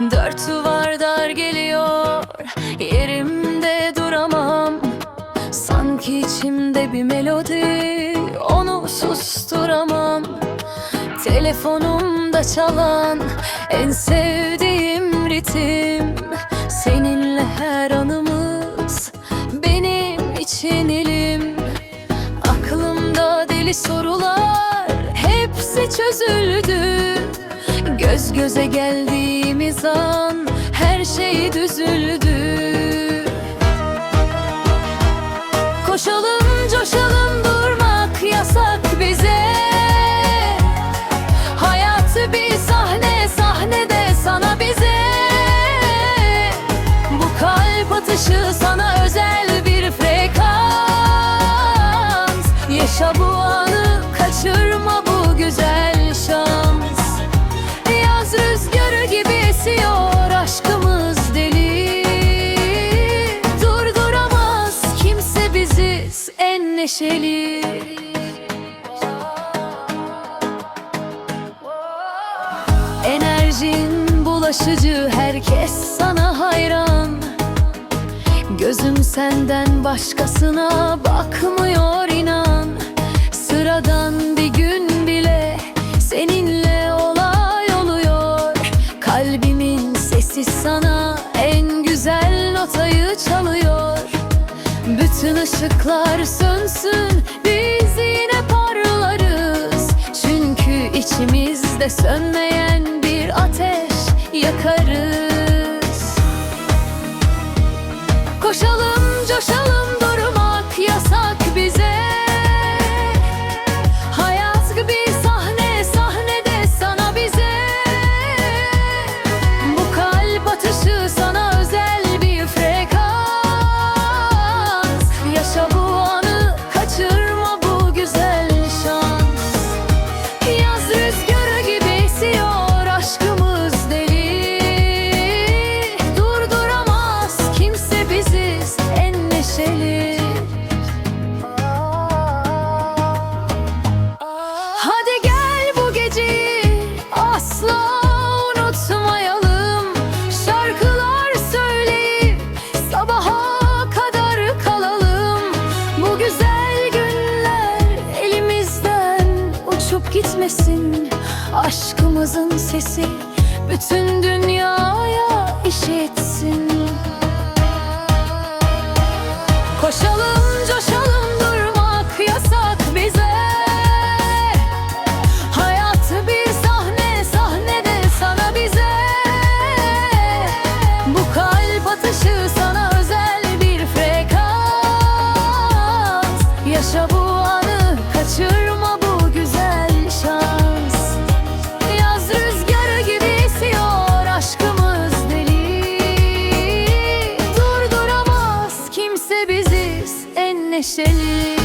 Dört duvar dar geliyor Yerimde duramam. Sanki içimde bir melodi Onu susturamam. Telefonumda çalan En sevdiğim ritim. Seninle her anımız Benim için ilim. Aklımda deli sorular Hepsi çözüldü Göz göze geldiğimiz an Her şey düzüldü. Koşalım neşeli. Enerjin bulaşıcı herkes sana hayran. Gözüm senden başkasına bakmıyor inan. Sıradan bir gün bile seninle olay oluyor. Kalbimin sesi sana en güzel notayı çalıyor Bütün ışıklar sönsün biz yine parlarız. Çünkü içimizde sönmeyen bir ateş yakarız. Koşalım uçup gitmesin Aşkımızın sesi bütün dünyaya işitsin. Koşalım coşalım durmak yasak bize. Hayat bir sahne sahnede sana bize. Bu kalp atışı sana özel bir frekans. Yaşa bu neşeli.